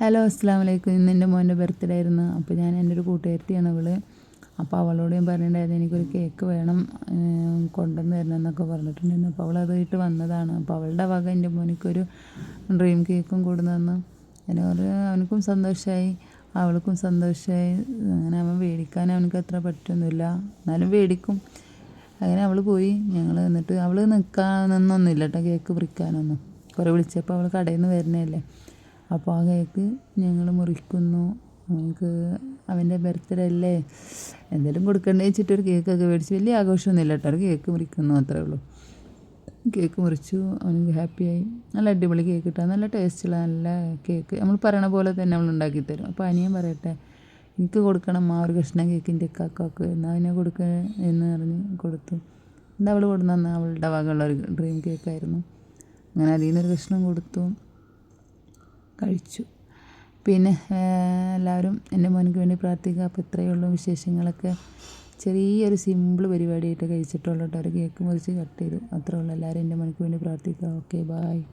Hello അസ്സാം വലൈക്കും ഇന്ന് എന്റെ മോന്റെ ബർത്ത്ഡേ ആയിരുന്നു. അപ്പോൾ ഞാൻ എന്റെ ഒരു കൂട്ടുകാരത്തിയാണ് അവൾ അപ്പോൾ അവളോട് ഞാൻ പറഞ്ഞിട്ടുണ്ടായിരുന്നു എനിക്കൊരു കേക്ക് വേണം കൊണ്ടുവന്ന് തരണം എന്നൊക്കെ പറഞ്ഞിട്ടുണ്ടായിരുന്നു. അപ്പോൾ അവൾ അതായിട്ട് വന്നതാണ്. അപ്പോൾ അവളുടെ വക എന്റെ മോനിക്കൊരു ഡ്രീം കേക്കും കൊടുന്നെന്ന് ഒരു അവനക്കും സന്തോഷമായി അവൾക്കും സന്തോഷമായി അങ്ങനെ അവൻ മേടിക്കാൻ അവനക്ക് അത്ര പറ്റൊന്നുമില്ല. എന്നാലും മേടിക്കും. അങ്ങനെ അവൾ പോയി. ഞങ്ങൾ എന്നിട്ട് അവൾ നിൽക്കാൻ നിന്നൊന്നുമില്ല കേട്ടോ കേക്ക് മുറിക്കാനൊന്നും കുറേ വിളിച്ചപ്പോൾ അവൾ കടയിൽ നിന്ന് വരുന്നതല്ലേ. അപ്പോൾ ആ കേക്ക് ഞങ്ങൾ മുറിക്കുന്നു. നമുക്ക് അവന്റെ ബർത്ത്ഡേ അല്ലേ? എന്തെങ്കിലും കൊടുക്കണ്ടേ വെച്ചിട്ടൊരു കേക്കൊക്കെ മേടിച്ച് വലിയ ആഘോഷമൊന്നുമില്ല കേട്ടോ. ഒരു കേക്ക് മുറിക്കുന്നു അത്രേ ഉള്ളൂ. കേക്ക് മുറിച്ചു. അവന് ഹാപ്പിയായി നല്ല അടിപൊളി കേക്ക് കിട്ടാൻ നല്ല ടേസ്റ്റുള്ള നല്ല കേക്ക് നമ്മൾ പറയണ പോലെ തന്നെ നമ്മൾ ഉണ്ടാക്കി തരും. അപ്പോൾ അനിയൻ പറയട്ടെ എനിക്ക് കൊടുക്കണം. ആ ഒരു കഷ്ണം കേക്കിന്റെ കാക്കാക്ക്. എന്നാൽ അതിനെ കൊടുക്ക എന്ന് പറഞ്ഞ് കൊടുത്തു. എന്താ അവൾ കൊടുന്നു അവളുടെ വകയുള്ള ഒരു ഡ്രീം കേക്കായിരുന്നു അങ്ങനെ അതിൽ നിന്നൊരു കഷ്ണം കൊടുത്തു. കഴിച്ചു. പിന്നെ എല്ലാവരും എന്റെ മോനക്ക് വേണ്ടി പ്രാർത്ഥിക്കുക. അപ്പോൾ ഇത്രയേ ഉള്ളൂ വിശേഷങ്ങളൊക്കെ. ചെറിയൊരു സിമ്പിൾ പരിപാടിയായിട്ട് കഴിച്ചിട്ടുള്ളൂ കേട്ടോ. ഒരു കേക്ക് മുറിച്ച് കട്ട് ചെയ്തു. അത്രേ ഉള്ളൂ. എല്ലാവരും എന്റെ മോനക്ക് വേണ്ടി പ്രാർത്ഥിക്കുക. Okay bye